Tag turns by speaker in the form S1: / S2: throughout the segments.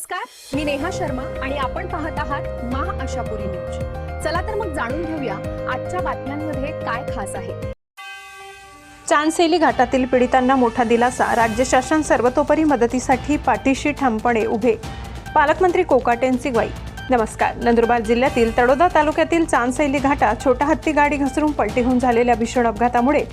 S1: नमस्कार मी नेहा शर्मा आणि आपण पाहत आहात मा आशापुरी न्यूज. चला तर मग जाणून घेऊया आजच्या बातम्यांमध्ये काय खास आहे.
S2: चांदसेली घाटातील पीडितांना मोठा दिलासा राज्य शासन सर्वतोपरी मदतीसाठी पाठीशी ठामपणे उभे. पालकमंत्री कोकाटेंची ग्वाई नमस्कार नंदुरबार जिल्ह्यातील तडोदा तालुक्यातील चांदसैली घाटात छोटा हत्ती गाडी घसरून पलटी होऊन झालेल्या भीषण अपघातामुळे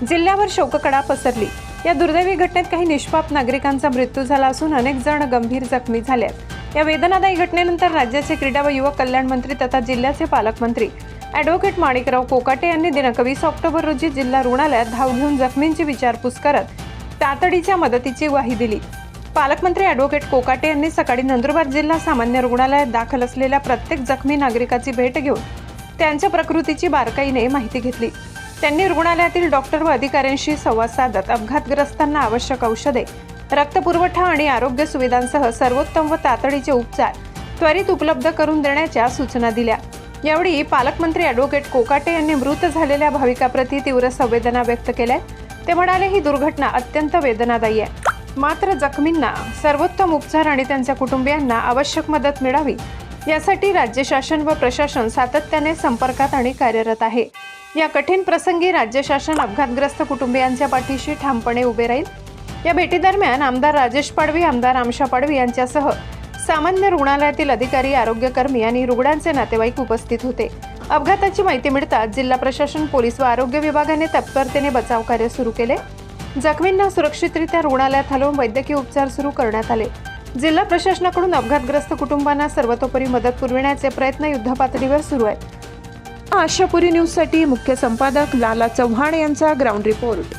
S2: जिल्ह्यावर शोककडा पसरली. या दुर्दैवी घटनेत काही निष्पाप नागरिकांचा मृत्यू झाला असून अनेक जण गंभीर जखमी झाले आहेत या वेदनादायी घटनेनंतर राज्याचे क्रीडा व युवक कल्याण मंत्री तथा जिल्ह्याचे पालकमंत्री ॲडव्होकेट माणिकराव कोकाटे यांनी दिनांक वीस ऑक्टोबर रोजी जिल्हा रुग्णालयात धाव घेऊन जखमींची विचारपूस करत तातडीच्या मदतीची ग्वाही दिली. पालकमंत्री ॲडव्होकेट कोकाटे यांनी सकाळी नंदुरबार जिल्हा सामान्य रुग्णालयात दाखल असलेल्या प्रत्येक जखमी नागरिकाची भेट घेऊन त्यांच्या प्रकृतीची बारकाईने माहिती घेतली. त्यांनी रुग्णालयातील डॉक्टर व अधिकाऱ्यांशी संवाद साधत अपघातग्रस्तांना आवश्यक औषधे रक्तपुरवठा आणि आरोग्य सुविधांसह सर्वोत्तम व तातडीचे उपचार त्वरित उपलब्ध करून देण्याच्या सूचना दिल्या. यावेळी पालकमंत्री ॲडव्होकेट कोकाटे यांनी मृत झालेल्या भाविकाप्रती तीव्र संवेदना व्यक्त केल्या ते म्हणाले ही दुर्घटना अत्यंत वेदनादायी आहे. मात्र जखमींना सर्वोत्तम उपचार आणि त्यांच्या कुटुंबियांना आवश्यक मदत मिळावी यासाठी राज्य शासन व प्रशासन सातत्याने संपर्कात आणि कार्यरत आहे. या कठीण प्रसंगी राज्य शासन अपघातग्रस्त कुटुंबियांच्या पाठीशी ठामपणे उभे राहील. या भेटीदरम्यान आमदार राजेश पाडवी आमदार आमशा पाडवी यांच्यासह सामान्य रुग्णालयातील अधिकारी आरोग्यकर्मी आणि रुग्णांचे नातेवाईक उपस्थित होते. अपघाताची माहिती मिळताच जिल्हा प्रशासन पोलीस व आरोग्य विभागाने तत्परतेने बचाव कार्य सुरू केले. जखमींना सुरक्षितरित्या रुग्णालयात हलवून वैद्यकीय उपचार सुरू करण्यात आले. जिल्हा प्रशासनाकडून अपघातग्रस्त कुटुंबांना सर्वतोपरी मदत पुरविण्याचे प्रयत्न युद्धपातळीवर सुरू आहेत. आशापुरी न्यूजसाठी मुख्य संपादक लाला चव्हाण यांचा ग्राउंड रिपोर्ट.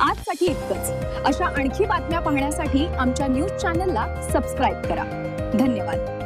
S1: आजसाठी इतकंच. अशा आणखी बातम्या पाहण्यासाठी आमच्या न्यूज चॅनलला सबस्क्राईब करा. धन्यवाद.